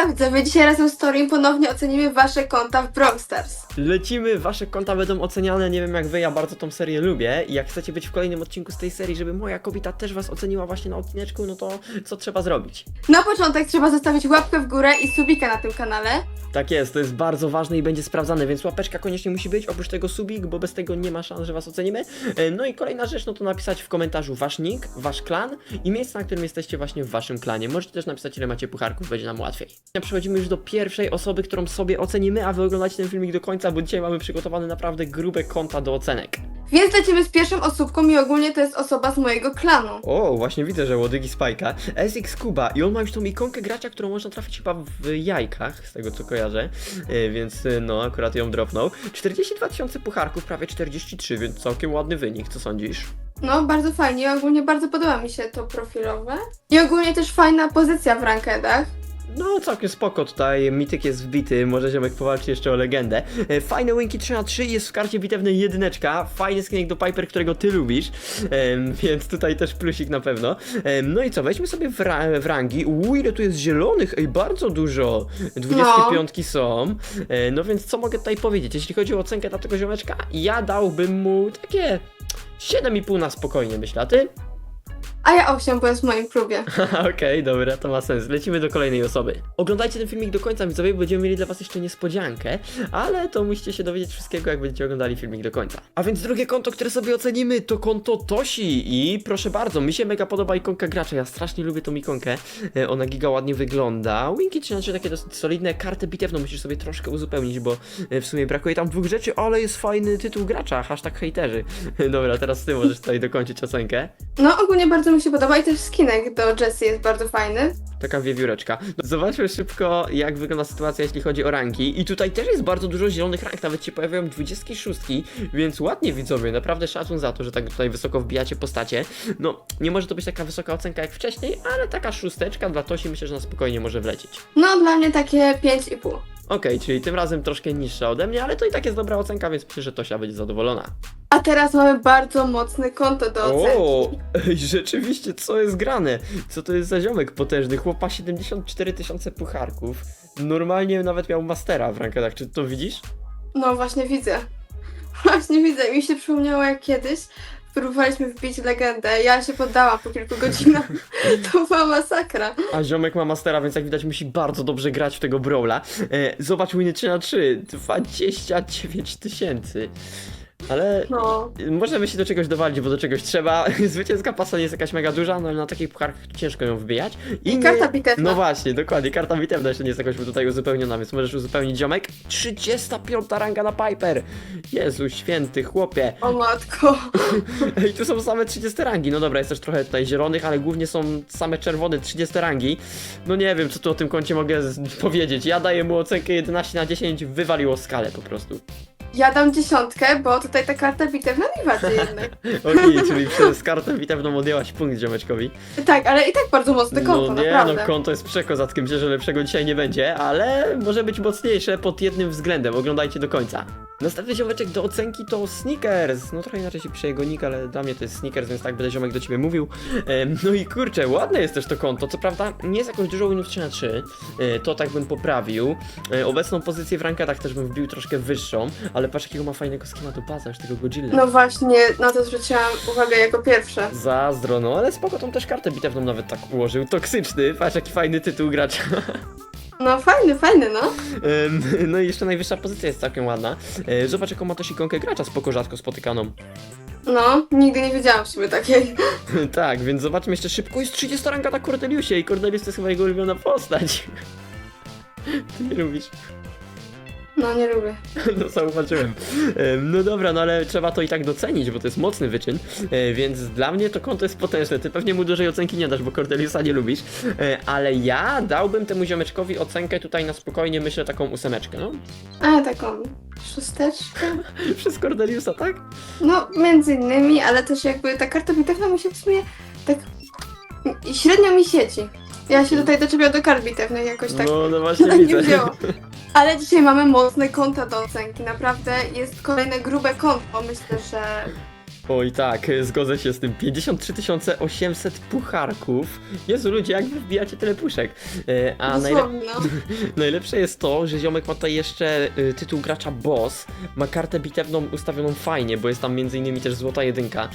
Hejka widzowie, dzisiaj razem z Torim ponownie ocenimy wasze konta w Brawl Stars. Lecimy, wasze konta będą oceniane, nie wiem jak wy, ja bardzo tą serię lubię i jak chcecie być w kolejnym odcinku z tej serii, żeby moja kobieta też was oceniła właśnie na odcineczku, no to co trzeba zrobić? Na początek trzeba zostawić łapkę w górę i subika na tym kanale. Tak jest, to jest bardzo ważne i będzie sprawdzane, więc łapeczka koniecznie musi być, oprócz tego subik, bo bez tego nie ma szans, że was ocenimy. E, No i kolejna rzecz, no to napisać w komentarzu wasz nick, wasz klan i miejsce, na którym jesteście właśnie w waszym klanie. Możecie też napisać ile macie pucharków, będzie nam łatwiej. Przechodzimy już do pierwszej osoby, którą sobie ocenimy, a wy oglądacie ten filmik do końca, bo dzisiaj mamy przygotowane naprawdę grube konta do ocenek. Więc lecimy z pierwszą osóbką i ogólnie to jest osoba z mojego klanu. O, właśnie widzę, że łodygi Spajka. SX Kuba i on ma już tą ikonkę gracza, którą można trafić chyba w jajkach, z tego co kojarzę, e, więc e, no, akurat ją dropnął. 42 tysiące pucharków, prawie 43, więc całkiem ładny wynik, co sądzisz? No, bardzo fajnie, ogólnie bardzo podoba mi się to profilowe. I ogólnie też fajna pozycja w rankedach. No, całkiem spoko tutaj, mityk jest wbity, może ziomek powalczy jeszcze o legendę. E, Fajne winki 3 na 3 jest w karcie bitewnej jedyneczka, fajny skinek do Piper, którego ty lubisz, em, więc tutaj też plusik na pewno. Em, No i co, weźmy sobie w, ra w rangi, uuu, ile tu jest zielonych, ej, bardzo dużo, 25 są, E, no więc co mogę tutaj powiedzieć, jeśli chodzi o ocenkę dla tego ziomeczka, ja dałbym mu takie 7,5 na spokojnie, myślę, a ty? A ja 8, bo jest w moim klubie. Okej, dobra, to ma sens. Lecimy do kolejnej osoby. Oglądajcie ten filmik do końca, widzowie, bo będziemy mieli dla was jeszcze niespodziankę, ale to musicie się dowiedzieć wszystkiego, jak będziecie oglądali filmik do końca. A więc drugie konto, które sobie ocenimy, to konto Tosi i proszę bardzo, mi się mega podoba ikonka gracza, ja strasznie lubię tą ikonkę, E, ona giga ładnie wygląda. Winki 3 znaczy takie dosyć solidne, kartę bitewną musisz sobie troszkę uzupełnić, bo e, w sumie brakuje tam dwóch rzeczy, ale jest fajny tytuł gracza, hashtag hejterzy. Dobra, teraz ty możesz tutaj dokończyć ocenkę. No, ogólnie bardzo mi się podoba i też skinek do Jessie jest bardzo fajny. Taka wiewióreczka. No, Zobaczmy szybko, jak wygląda sytuacja, jeśli chodzi o ranki. I tutaj też jest bardzo dużo zielonych rank, nawet się pojawiają 26, więc ładnie widzowie, naprawdę szacun za to, że tak tutaj wysoko wbijacie postacie. No, nie może to być taka wysoka ocenka jak wcześniej, ale taka szósteczka dla Tosi myślę, że na spokojnie może wlecieć. No, dla mnie takie 5,5. Okej, czyli tym razem troszkę niższa ode mnie, ale to i tak jest dobra ocenka, więc myślę, że Tosia będzie zadowolona. A teraz mamy bardzo mocne konto do ocenki. O, ej, rzeczywiście, co jest grane? Co to jest za ziomek potężny? Chłopa 74 tysiące pucharków. Normalnie nawet miał mastera w rankedach, czy to widzisz? No właśnie widzę. Właśnie widzę. Mi się przypomniało jak kiedyś próbowaliśmy wbić legendę. Ja się poddałam po kilku godzinach. To była masakra. A ziomek ma mastera, więc jak widać musi bardzo dobrze grać w tego brawla. E, zobacz winy 3 na 3 29 tysięcy. Ale No. możemy się do czegoś dowalić, bo do czegoś trzeba. Zwycięska pasa nie jest jakaś mega duża, no ale na takich pucharkach ciężko ją wybijać. I nie- karta bitewna. No właśnie, dokładnie, karta bitewna jeszcze nie jest jakoś tutaj uzupełniona, więc możesz uzupełnić ziomek. 35 ranga na Piper! Jezu, święty chłopie. O matko. Ej, tu są same 30 rangi. No dobra, jest też trochę tutaj zielonych, ale głównie są same czerwone 30 rangi. No nie wiem, co tu o tym koncie mogę z- powiedzieć. Ja daję mu ocenkę 11 na 10, wywaliło skalę po prostu. Ja dam dziesiątkę, bo tutaj ta karta bitewna mi wadzi jednak. Okej, czyli przez kartę bitewną odjęłaś punkt ziomeczkowi. Tak, ale i tak bardzo mocne konto, no nie, naprawdę. no konto jest przekozackim, że lepszego dzisiaj nie będzie, ale może być mocniejsze pod jednym względem, oglądajcie do końca. Następny ziomeczek do ocenki to Snickers. No trochę inaczej się pisze jego nick, ale dla mnie to jest Snickers, więc tak będę ziomek do ciebie mówił. Em, no i kurczę, ładne jest też to konto. Co prawda nie jest jakoś dużo winów 3 na 3 e, to tak bym poprawił. E, obecną pozycję w ranketach też bym wbił troszkę wyższą, ale patrz jakiego ma fajnego do baza, już tego Godzilla. No właśnie, na to zwróciłam uwagę jako pierwsze. Zazdro, no ale spoko, tą też kartę bitewną nawet tak ułożył. Toksyczny, patrz jaki fajny tytuł gracza. No fajny, fajny, no. Em, No i jeszcze najwyższa pozycja jest całkiem ładna. E, Zobacz jaką ma też ikonkę gracza spoko rzadko spotykaną. No, nigdy nie widziałam w sobie takiej. tak, więc zobaczmy jeszcze szybko. Jest 30 ranka na Cordeliusie i Cordelius to jest chyba jego ulubiona postać. Ty nie lubisz. No, nie lubię. No zauważyłem. Em, No dobra, no ale trzeba to i tak docenić, bo to jest mocny wyczyn, e, więc dla mnie to konto jest potężne. Ty pewnie mu dużej ocenki nie dasz, bo Cordeliusa nie lubisz, e, ale ja dałbym temu ziomeczkowi ocenkę tutaj na spokojnie, myślę taką ósemeczkę, no. A, taką szósteczkę. Przez Cordeliusa, tak? No, między innymi, ale też jakby ta karta bitewna mi się w sumie tak średnio mi sieci. Ja się tutaj doczepiam do kart bitewnych jakoś tak. No, no właśnie tak nie widzę. wzięło. Ale dzisiaj mamy mocne konta do ocenki. Naprawdę jest kolejne grube konto. Myślę, że Oj tak, zgodzę się z tym. 53 800 pucharków. Jezu, ludzie, jak wy wbijacie tyle puszek? Y, A najle najlepsze jest to, że ziomek ma tutaj jeszcze y, tytuł gracza Boss. Ma kartę bitewną ustawioną fajnie, bo jest tam między innymi też złota jedynka.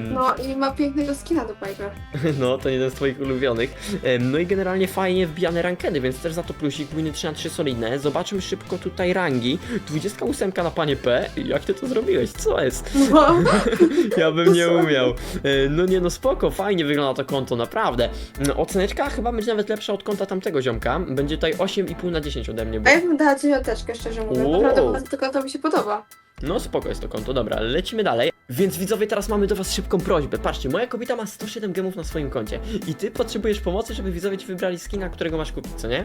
No i ma pięknego skina do Piper. No, to jeden z twoich ulubionych. Em, No i generalnie fajnie wbijane rankedy, więc też za to plusik, winy 3 na 3 solidne. Zobaczmy szybko tutaj rangi. 28 na panie P. Jak ty to zrobiłeś? Co jest? No. Ja bym nie umiał. E, No nie no spoko, fajnie wygląda to konto, naprawdę. No, Oceneczka chyba będzie nawet lepsza od konta tamtego ziomka. Będzie tutaj 8,5 na 10 ode mnie. A Bo... ja bym dała dziewiąteczkę, szczerze mówiąc. Wow. Naprawdę bardzo tylko to mi się podoba. No spoko jest to konto, dobra, lecimy dalej. Więc widzowie, teraz mamy do was szybką prośbę. Patrzcie, moja kobieta ma 107 gemów na swoim koncie. I ty potrzebujesz pomocy, żeby widzowie ci wybrali skina, którego masz kupić, co nie?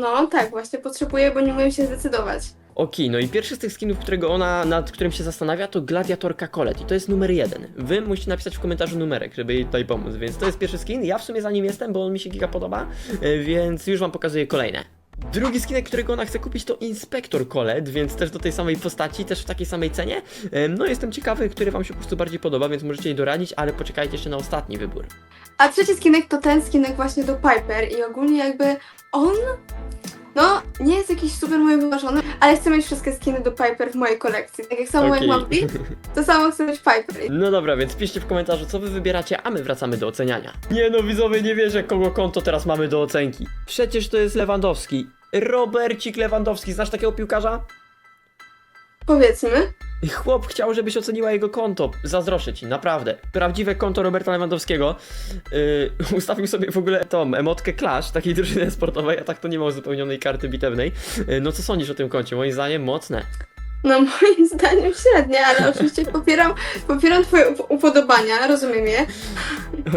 No tak, właśnie potrzebuję, bo nie umiem się zdecydować. Okej, no i pierwszy z tych skinów, którego ona, nad którym się zastanawia, to Gladiatorka Colette i to jest numer jeden. Wy musicie napisać w komentarzu numerek, żeby jej tutaj pomóc, więc to jest pierwszy skin. Ja w sumie za nim jestem, bo on mi się giga podoba, e, więc już wam pokazuję kolejne. Drugi skinek, którego ona chce kupić to Inspektor Colette, więc też do tej samej postaci, też w takiej samej cenie. E, No jestem ciekawy, który wam się po prostu bardziej podoba, więc możecie jej doradzić, ale poczekajcie jeszcze na ostatni wybór. A trzeci skinek to ten skinek właśnie do Piper i ogólnie jakby on, no nie jest jakiś super mój wyważony, ale chcę mieć wszystkie skiny do Piper w mojej kolekcji. Tak jak samo Okej. jak mam Beat, to samo chcę mieć Piper. No dobra, więc piszcie w komentarzu, co wy wybieracie, a my wracamy do oceniania. Nie no, widzowie, nie wierzę, kogo konto teraz mamy do ocenki. Przecież to jest Lewandowski. Robercik Lewandowski, znasz takiego piłkarza? Powiedzmy. Chłop chciał, żebyś oceniła jego konto. Zazdroszczę ci, naprawdę. Prawdziwe konto Roberta Lewandowskiego. Yy, ustawił sobie w ogóle tą emotkę Clash, takiej drużyny sportowej, a tak to nie ma uzupełnionej karty bitewnej. Yy, no co sądzisz o tym koncie? Moim zdaniem mocne. No moim zdaniem średnie, ale oczywiście popieram, popieram twoje up- upodobania, rozumiem je.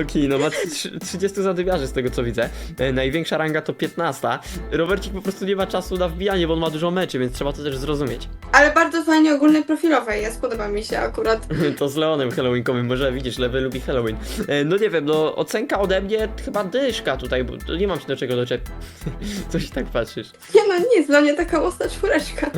Okej, no ma trzy- 30 zadymiarzy z tego co widzę. E, największa ranga to 15. Robercik po prostu nie ma czasu na wbijanie, bo on ma dużo meczy, więc trzeba to też zrozumieć. Ale bardzo fajnie ogólnie profilowe jest, podoba mi się akurat. to z Leonem Halloweenkowym, może widzisz, Lewy lubi Halloween. E, no nie wiem, no ocenka ode mnie chyba dyszka tutaj, bo to nie mam się do czego doczepić. Coś tak patrzysz. Nie no nic, dla mnie taka mocna czwóreczka.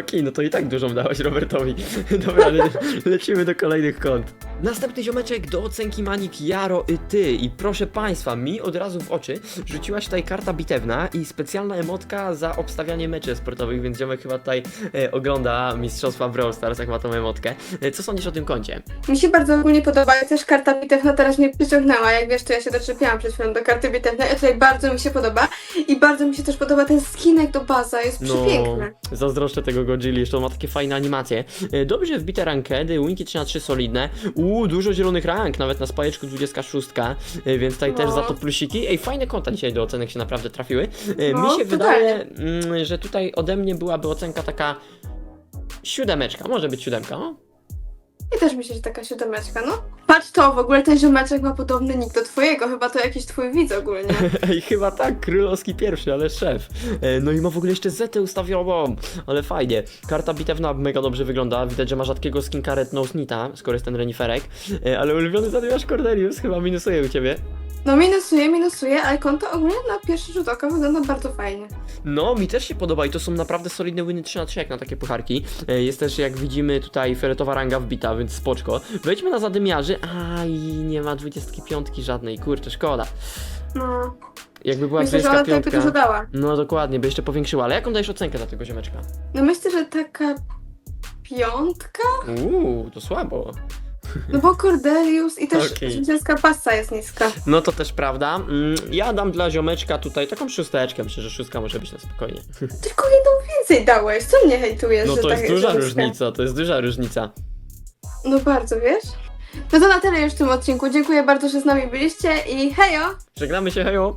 Okej, no to i tak dużą dałaś Robertowi. Dobra, le lecimy do kolejnych kont. Następny ziomeczek do ocenki Manik Jaro i ty. I proszę państwa, mi od razu w oczy rzuciła się tutaj karta bitewna i specjalna emotka za obstawianie meczy sportowych, więc ziomek chyba tutaj e, ogląda Mistrzostwa Brawl Stars, jak ma tą emotkę. E, co sądzisz o tym koncie? Mi się bardzo ogólnie podoba i też karta bitewna teraz mnie przyciągnęła. Jak wiesz, to ja się doczepiałam przed chwilą do karty bitewnej, a tutaj bardzo mi się podoba. I bardzo mi się też podoba ten skinek do baza, jest przepiękny. zazdroszczę tego Godzilli, jeszcze on ma takie fajne animacje. E, Dobrze wbite rankedy, winki 3 na 3 solidne. Uuu, dużo zielonych rank, nawet na spajeczku 26, e, więc tutaj No. też za to plusiki. Ej, fajne konta dzisiaj do ocenek się naprawdę trafiły. E, No, Mi się wydaje, mm, że tutaj ode mnie byłaby ocenka taka siódemeczka, może być siódemka, no? I też myślę, że taka siódemeczka, no. Patrz to, w ogóle ten ziomeczek ma podobny nick do twojego, chyba to jakiś twój widz ogólnie. Ej, chyba tak, królowski pierwszy, ale szef. E, No i ma w ogóle jeszcze zetę ustawioną, ale fajnie. Karta bitewna mega dobrze wygląda, widać, że ma rzadkiego skinka Red Nose Nita, skoro jest ten reniferek. E, Ale ulubiony zadymiarz Cordelius chyba minusuje u ciebie. No minusuje, minusuje, ale konto ogólnie na pierwszy rzut oka wygląda bardzo fajnie. No, mi też się podoba i to są naprawdę solidne winy 3 na 3 jak na takie pucharki. E, Jest też, jak widzimy, tutaj fioletowa ranga wbita, więc spoczko. Wejdźmy na zadymiarzy. A i nie ma 25 żadnej, kurczę, szkoda. No. Jakby była Myślę, że ona tutaj by 25. dużo dała. No dokładnie, by jeszcze powiększyła. Ale jaką dajesz ocenkę dla tego ziomeczka? No myślę, że taka piątka? Uuu, to słabo. No bo Cordelius i też Okej. zwycięska pasa jest niska. No to też prawda. Mm, Ja dam dla ziomeczka tutaj taką szósteczkę. Myślę, że szóstka może być na spokojnie. Tylko jedną więcej dałeś, co mnie hejtujesz? No że to tak, jest duża że różnica, to jest duża różnica. No bardzo, wiesz? No to na tyle już w tym odcinku. Dziękuję bardzo, że z nami byliście i hejo! Żegnamy się, hejo!